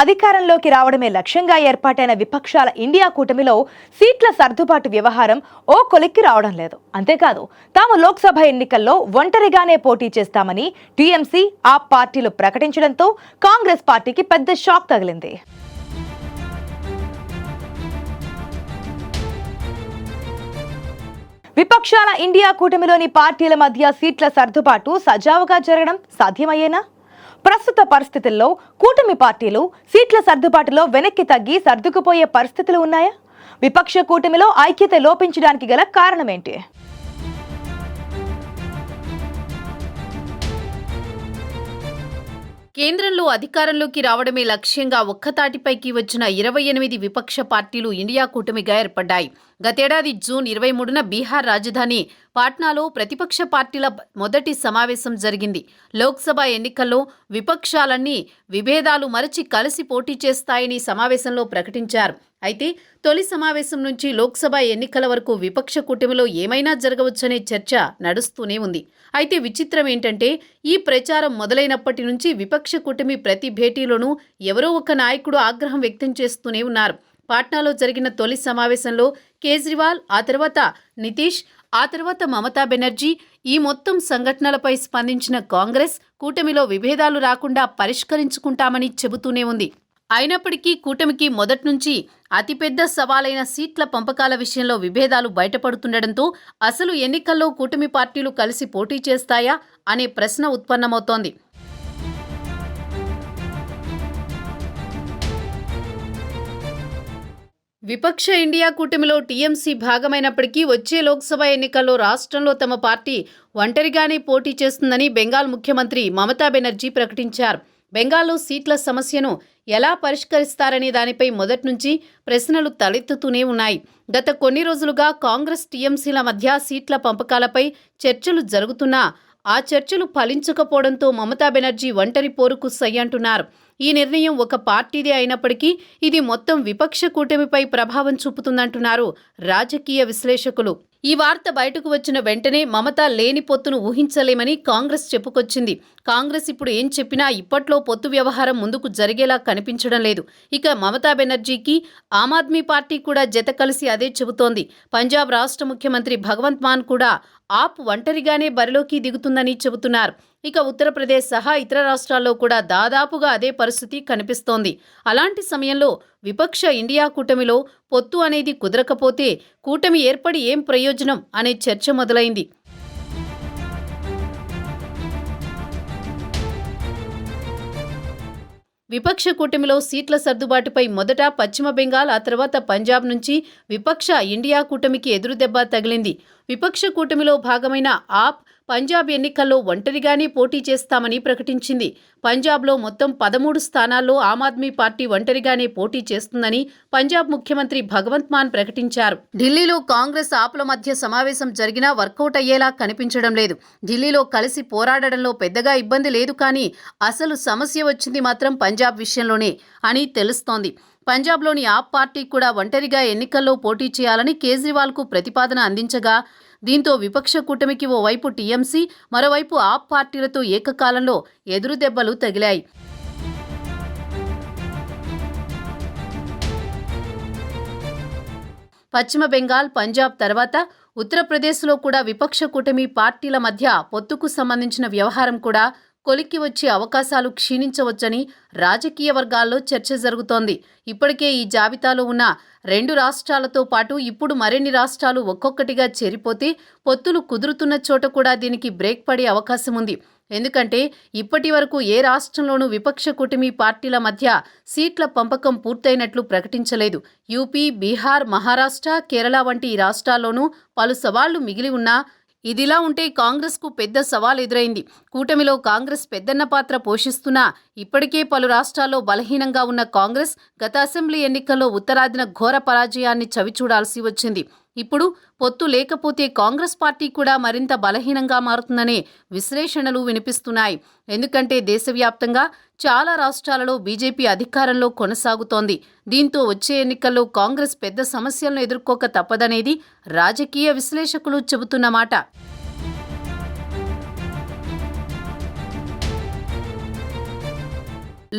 అధికారంలోకి రావడమే లక్ష్యంగా ఏర్పాటైన విపక్షాల ఇండియా కూటమిలో సీట్ల సర్దుబాటు వ్యవహారం ఓ కొలిక్కి రావడం లేదు. అంతేకాదు తాము లోక్సభ ఎన్నికల్లో ఒంటరిగానే పోటీ చేస్తామని టీఎంసీ ఆ పార్టీలు ప్రకటించడంతో కాంగ్రెస్ పార్టీకి పెద్ద షాక్ తగిలింది. విపక్షాల ఇండియా కూటమిలోని పార్టీల మధ్య సీట్ల సర్దుబాటు సజావుగా జరగడం సాధ్యమయ్యేనా? ప్రస్తుత పరిస్థితుల్లో కూటమి పార్టీలు సీట్ల సర్దుబాటులో వెనక్కి తగ్గి సర్దుకుపోయే పరిస్థితులు ఉన్నాయా? విపక్ష కూటమిలో ఐక్యత లోపించడానికి గల కారణమేంటి? కేంద్రంలో అధికారంలోకి రావడమే లక్ష్యంగా ఒక్కతాటిపైకి వచ్చిన ఇరవై ఎనిమిది విపక్ష పార్టీలు ఇండియా కూటమిగా ఏర్పడ్డాయి. గతేడాది జూన్ ఇరవై మూడున బీహార్ రాజధాని పాట్నాలో ప్రతిపక్ష పార్టీల మొదటి సమావేశం జరిగింది. లోక్సభ ఎన్నికల్లో విపక్షాలన్నీ విభేదాలు మరచి కలిసి పోటీ చేస్తాయని సమావేశంలో ప్రకటించారు. అయితే తొలి సమావేశం నుంచి లోక్సభ ఎన్నికల వరకు విపక్ష కూటమిలో ఏమైనా జరగవచ్చనే చర్చ నడుస్తూనే ఉంది. అయితే విచిత్రం ఏంటంటే ఈ ప్రచారం మొదలైనప్పటి నుంచి విపక్ష కూటమి ప్రతి భేటీలోనూ ఎవరో ఒక నాయకుడు ఆగ్రహం వ్యక్తం చేస్తూనే ఉన్నారు. పాట్నాలో జరిగిన తొలి సమావేశంలో కేజ్రీవాల్ ఆ తర్వాత నితీష్ ఆ తర్వాత మమతా బెనర్జీ ఈ మొత్తం సంఘటనలపై స్పందించిన కాంగ్రెస్ కూటమిలో విభేదాలు రాకుండా పరిష్కరించుకుంటామని చెబుతూనే ఉంది. అయినప్పటికీ కూటమికి మొదట్నుంచి అతిపెద్ద సవాలైన సీట్ల పంపకాల విషయంలో విభేదాలు బయటపడుతుండటంతో అసలు ఎన్నికల్లో కూటమి పార్టీలు కలిసి పోటీ చేస్తాయా అనే ప్రశ్న ఉత్పన్నమవుతోంది. విపక్ష ఇండియా కూటమిలో టీఎంసీ భాగమైనప్పటికీ వచ్చే లోక్సభ ఎన్నికల్లో రాష్ట్రంలో తమ పార్టీ ఒంటరిగానే పోటీ చేస్తుందని బెంగాల్ ముఖ్యమంత్రి మమతా బెనర్జీ ప్రకటించారు. బెంగాల్లో సీట్ల సమస్యను ఎలా పరిష్కరిస్తారనే దానిపై మొదటి నుంచి ప్రశ్నలు తలెత్తుతూనే ఉన్నాయి. గత కొన్ని రోజులుగా కాంగ్రెస్ టీఎంసీల మధ్య సీట్ల పంపకాలపై చర్చలు జరుగుతున్నా ఆ చర్చలు ఫలించకపోవడంతో మమతా బెనర్జీ ఒంటరి పోరుకు సై అంటున్నారు. ఈ నిర్ణయం ఒక పార్టీదే అయినప్పటికీ ఇది మొత్తం విపక్ష కూటమిపై ప్రభావం చూపుతుందంటున్నారు రాజకీయ విశ్లేషకులు. ఈ వార్త బయటకు వచ్చిన వెంటనే మమత లేని పొత్తును ఊహించలేమని కాంగ్రెస్ చెప్పుకొచ్చింది. కాంగ్రెస్ ఇప్పుడు ఏం చెప్పినా ఇప్పట్లో పొత్తు వ్యవహారం ముందుకు జరిగేలా కనిపించడం లేదు. ఇక మమతా బెనర్జీకి ఆమ్ ఆద్మీ పార్టీ కూడా జత కలిసి అదే చెబుతోంది. పంజాబ్ రాష్ట్ర ముఖ్యమంత్రి భగవంత్ మాన్ కూడా ఆప్ ఒంటరిగానే బరిలోకి దిగుతుందని చెబుతున్నారు. ఇక ఉత్తరప్రదేశ్ సహా ఇతర రాష్ట్రాల్లో కూడా దాదాపుగా అదే పరిస్థితి కనిపిస్తోంది. అలాంటి సమయంలో విపక్ష ఇండియా కూటమిలో పొత్తు అనేది కుదరకపోతే కూటమి ఏర్పడి ఏం ప్రయోజనం అనే చర్చ మొదలైంది. విపక్ష కూటమిలో సీట్ల సర్దుబాటుపై మొదట పశ్చిమ బెంగాల్ ఆ తర్వాత పంజాబ్ నుంచి విపక్ష ఇండియా కూటమికి ఎదురుదెబ్బ తగిలింది. విపక్ష కూటమిలో భాగమైన ఆప్ పంజాబ్ ఎన్నికల్లో ఒంటరిగానే పోటీ చేస్తామని ప్రకటించింది. పంజాబ్లో మొత్తం పదమూడు స్థానాల్లో ఆమ్ ఆద్మీ పార్టీ ఒంటరిగానే పోటీ చేస్తుందని పంజాబ్ ముఖ్యమంత్రి భగవంత్ మాన్ ప్రకటించారు. ఢిల్లీలో కాంగ్రెస్ ఆపుల మధ్య సమావేశం జరిగినా వర్కౌట్ అయ్యేలా కనిపించడం లేదు. ఢిల్లీలో కలిసి పోరాడడంలో పెద్దగా ఇబ్బంది లేదు కానీ అసలు సమస్య వచ్చింది మాత్రం పంజాబ్ విషయంలోనే అని తెలుస్తోంది. పంజాబ్లోని ఆప్ పార్టీ కూడా ఒంటరిగా ఎన్నికల్లో పోటీ చేయాలని కేజ్రీవాల్కు ప్రతిపాదన అందించగా దీంతో విపక్ష కూటమికి ఓవైపు టీఎంసీ మరోవైపు ఆప్ పార్టీలతో ఏకకాలంలో ఎదురుదెబ్బలు తగిలాయి. పశ్చిమ బెంగాల్ పంజాబ్ తర్వాత ఉత్తరప్రదేశ్లో కూడా విపక్ష కూటమి పార్టీల మధ్య పొత్తుకు సంబంధించిన వ్యవహారం కూడా కొలిక్కి వచ్చే అవకాశాలు క్షీణించవచ్చని రాజకీయ వర్గాల్లో చర్చ జరుగుతోంది. ఇప్పటికే ఈ జాబితాలో ఉన్న రెండు రాష్ట్రాలతో పాటు ఇప్పుడు మరిన్ని రాష్ట్రాలు ఒక్కొక్కటిగా చేరిపోతే పొత్తులు కుదురుతున్న చోట కూడా దీనికి బ్రేక్ పడే అవకాశం ఉంది. ఎందుకంటే ఇప్పటి వరకు ఏ రాష్ట్రంలోనూ విపక్ష కూటమి పార్టీల మధ్య సీట్ల పంపకం పూర్తయినట్లు ప్రకటించలేదు. యూపీ బీహార్ మహారాష్ట్ర కేరళ వంటి ఈ రాష్ట్రాల్లోనూ పలు సవాళ్ళు మిగిలి ఉన్నా ఇదిలా ఉంటే కాంగ్రెస్కు పెద్ద సవాల్ ఎదురైంది. కూటమిలో కాంగ్రెస్ పెద్దన్న పాత్ర పోషిస్తున్నా ఇప్పటికే పలు రాష్ట్రాల్లో బలహీనంగా ఉన్న కాంగ్రెస్ గత అసెంబ్లీ ఎన్నికల్లో ఉత్తరాదిన ఘోర పరాజయాన్ని చవిచూడాల్సి వచ్చింది. ఇప్పుడు పొత్తు లేకపోతే కాంగ్రెస్ పార్టీ కూడా మరింత బలహీనంగా మారుతుందనే విశ్లేషణలు వినిపిస్తున్నాయి. ఎందుకంటే దేశవ్యాప్తంగా చాలా రాష్ట్రాలలో బీజేపీ అధికారంలో కొనసాగుతోంది. దీంతో వచ్చే ఎన్నికల్లో కాంగ్రెస్ పెద్ద సమస్యలను ఎదుర్కోక తప్పదనేది రాజకీయ విశ్లేషకులు చెబుతున్నమాట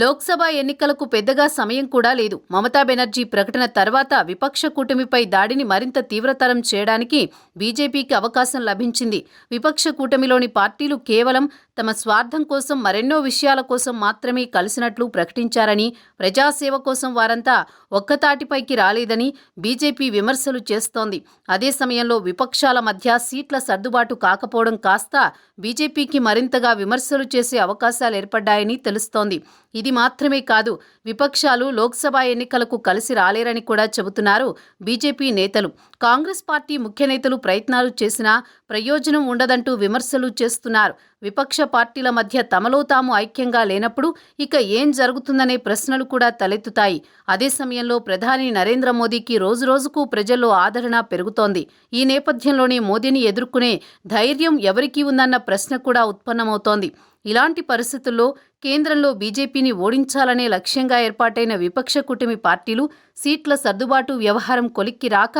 లోక్సభ ఎన్నికలకు పెద్దగా సమయం కూడా లేదు. మమతా బెనర్జీ ప్రకటన తర్వాత విపక్ష కూటమిపై దాడిని మరింత తీవ్రతరం చేయడానికి బీజేపీకి అవకాశం లభించింది. విపక్ష కూటమిలోని పార్టీలు కేవలం తమ స్వార్థం కోసం మరెన్నో విషయాల కోసం మాత్రమే కలిసినట్లు ప్రకటించారని ప్రజాసేవ కోసం వారంతా ఒక్కతాటిపైకి రాలేదని బీజేపీ విమర్శలు చేస్తోంది. అదే సమయంలో విపక్షాల మధ్య సీట్ల సర్దుబాటు కాకపోవడం కాస్త బీజేపీకి మరింతగా విమర్శలు చేసే అవకాశాలు ఏర్పడ్డాయని తెలుస్తోంది. ఇది మాత్రమే కాదు విపక్షాలు లోక్సభ ఎన్నికలకు కలిసి రాలేరని కూడా చెబుతున్నారు బీజేపీ నేతలు. కాంగ్రెస్ పార్టీ ముఖ్య నేతలు ప్రయత్నాలు చేసినా ప్రయోజనం ఉండదంటూ విమర్శలు చేస్తున్నారు. విపక్ష పార్టీల మధ్య తమలో తాము ఐక్యంగా లేనప్పుడు ఇక ఏం జరుగుతుందనే ప్రశ్నలు కూడా తలెత్తుతాయి. అదే సమయంలో ప్రధాని నరేంద్ర మోదీకి రోజురోజుకు ప్రజల్లో ఆదరణ పెరుగుతోంది. ఈ నేపథ్యంలోనే మోదీని ఎదుర్కొనే ధైర్యం ఎవరికీ ఉందన్న ప్రశ్న కూడా ఉత్పన్నమవుతోంది. ఇలాంటి పరిస్థితుల్లో కేంద్రంలో బీజేపీని ఓడించాలనే లక్ష్యంగా ఏర్పాటైన విపక్ష కూటమి పార్టీలు సీట్ల సర్దుబాటు వ్యవహారం కొలిక్కి రాక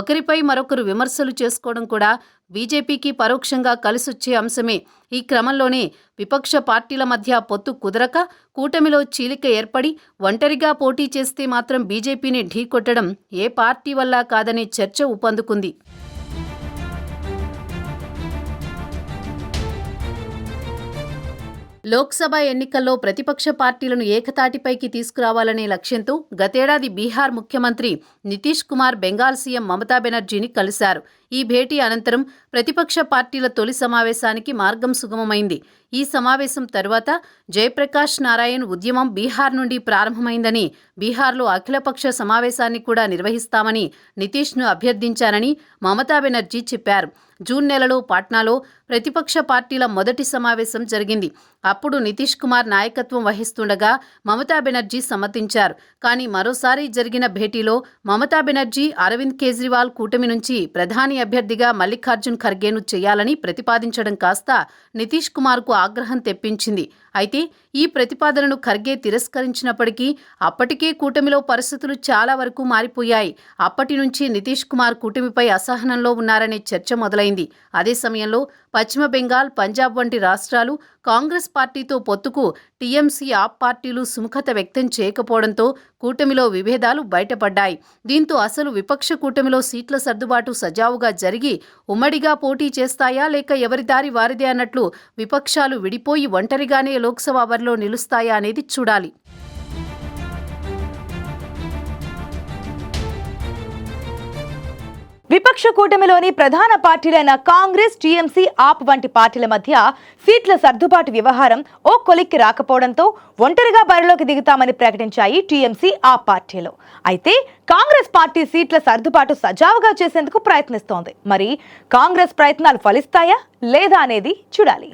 ఒకరిపై మరొకరు విమర్శలు చేసుకోవడం కూడా బీజేపీకి పరోక్షంగా కలిసొచ్చే అంశమే. ఈ క్రమంలోనే విపక్ష పార్టీల మధ్య పొత్తు కుదరక కూటమిలో చీలిక ఏర్పడి ఒంటరిగా పోటీ చేస్తే మాత్రం బీజేపీని ఢీకొట్టడం ఏ పార్టీ వల్ల కాదనే చర్చ ఊపందుకుంది. లోక్సభ ఎన్నికల్లో ప్రతిపక్ష పార్టీలను ఏకతాటిపైకి తీసుకురావాలనే లక్ష్యంతో గతేడాది బీహార్ ముఖ్యమంత్రి నితీష్ కుమార్ బెంగాల్ సీఎం మమతా బెనర్జీని కలిశారు. ఈ భేటీ అనంతరం ప్రతిపక్ష పార్టీల తొలి సమావేశానికి మార్గం సుగమమైంది. ఈ సమావేశం తర్వాత జయప్రకాష్ నారాయణ్ ఉద్యమం బీహార్ నుండి ప్రారంభమైందని బీహార్లో అఖిలపక్ష సమావేశాన్ని కూడా నిర్వహిస్తామని నితీష్ను అభ్యర్థించానని మమతా బెనర్జీ చెప్పారు. జూన్ నెలలో పాట్నాలో ప్రతిపక్ష పార్టీల మొదటి సమావేశం జరిగింది. అప్పుడు నితీష్ కుమార్ నాయకత్వం వహిస్తుండగా మమతా బెనర్జీ సమ్మతించారు. కానీ మరోసారి జరిగిన భేటీలో మమతా బెనర్జీ అరవింద్ కేజ్రీవాల్ కూటమి నుంచి ప్రధాని అభ్యర్థిగా మల్లికార్జున్ ఖర్గేను చేయాలని ప్రతిపాదించడం కాస్త నితీష్ కుమార్కు ఆగ్రహం తెప్పించింది. అయితే ఈ ప్రతిపాదనను ఖర్గే తిరస్కరించినప్పటికీ అప్పటికే కూటమిలో పరిస్థితులు చాలా వరకు మారిపోయాయి. అప్పటి నుంచి నితీష్ కుమార్ కూటమిపై అసహనంలో ఉన్నారనే చర్చ మొదలైంది. అదే సమయంలో పశ్చిమ బెంగాల్ పంజాబ్ వంటి రాష్ట్రాలు కాంగ్రెస్ పార్టీతో పొత్తుకు టీఎంసీ ఆప్ పార్టీలు సుముఖత వ్యక్తం చేయకపోవడంతో కూటమిలో విభేదాలు బయటపడ్డాయి. దీంతో అసలు విపక్ష కూటమిలో సీట్ల సర్దుబాటు సజావుగా జరిగి ఉమ్మడిగా పోటీ చేస్తాయా లేక ఎవరి దారి వారిదే అన్నట్లు విపక్షాలు విడిపోయి ఒంటరిగానే లోక్సభ బరిలో నిలుస్తాయా అనేది చూడాలి. విపక్ష కూటమిలోని ప్రధాన పార్టీలైన కాంగ్రెస్ టీఎంసీ ఆప్ వంటి పార్టీల మధ్య సీట్ల సర్దుబాటు వ్యవహారం ఓ కొలిక్కి రాకపోవడంతో ఒంటరిగా బరిలోకి దిగుతామని ప్రకటించాయి టీఎంసీ ఆప్ పార్టీలు. అయితే కాంగ్రెస్ పార్టీ సీట్ల సర్దుబాటు సజావుగా చేసేందుకు ప్రయత్నిస్తోంది. మరి కాంగ్రెస్ ప్రయత్నాలు ఫలిస్తాయా లేదా అనేది చూడాలి.